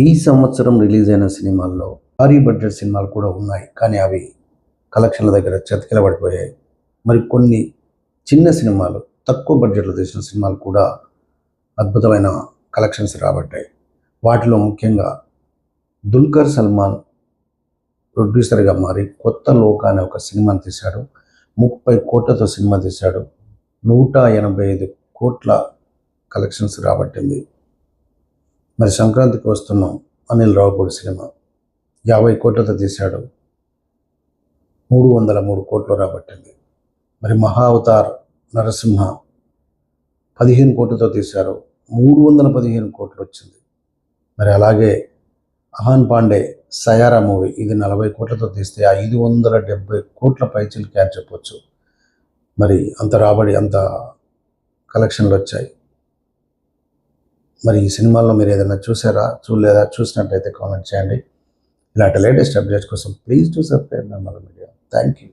ఈ సంవత్సరం రిలీజ్ అయిన సినిమాల్లో భారీ బడ్జెట్ సినిమాలు కూడా ఉన్నాయి. కానీ అవి కలెక్షన్ల దగ్గర చతికిలబడిపోయాయి మరి కొన్ని చిన్న సినిమాలు తక్కువ బడ్జెట్లో తీసిన సినిమాలు కూడా అద్భుతమైన కలెక్షన్స్ రాబట్టాయి. వాటిలో ముఖ్యంగా దుల్కర్ సల్మాన్ ప్రొడ్యూసర్గా మారి కొత్త లోక అనే ఒక సినిమాని తీశాడు. ముప్పై కోట్లతో సినిమా తీశాడు. నూట ఎనభై ఐదు కోట్ల కలెక్షన్స్ రాబట్టింది. మరి సంక్రాంతికి వస్తున్నాం. అనిల్ రావుపూడి సినిమా. యాభై కోట్లతో తీశాడు. మూడు వందల మూడు కోట్లు రాబట్టింది. మరి మహా అవతార్ నరసింహ పదిహేను కోట్లతో తీశారు. మూడు వందల పదిహేను కోట్లు వచ్చింది. మరి అలాగే అహాన్ పాండే సయారా మూవీ ఇది నలభై కోట్లతో తీస్తే ఐదు వందల డెబ్బై కోట్ల పైచీలు క్యాచ్ చెప్పొచ్చు. మరి అంత రాబడి అంత కలెక్షన్లు వచ్చాయి. మరి ఈ సినిమాల్లో మీరు ఏదైనా చూసారా? చూడలేదా? చూసినట్టయితే కామెంట్ చేయండి. ఇలాంటి లేటెస్ట్ అప్డేట్స్ కోసం ప్లీజ్ టు సబ్స్క్రైబ్ నమ్మల మీడియా. Thank you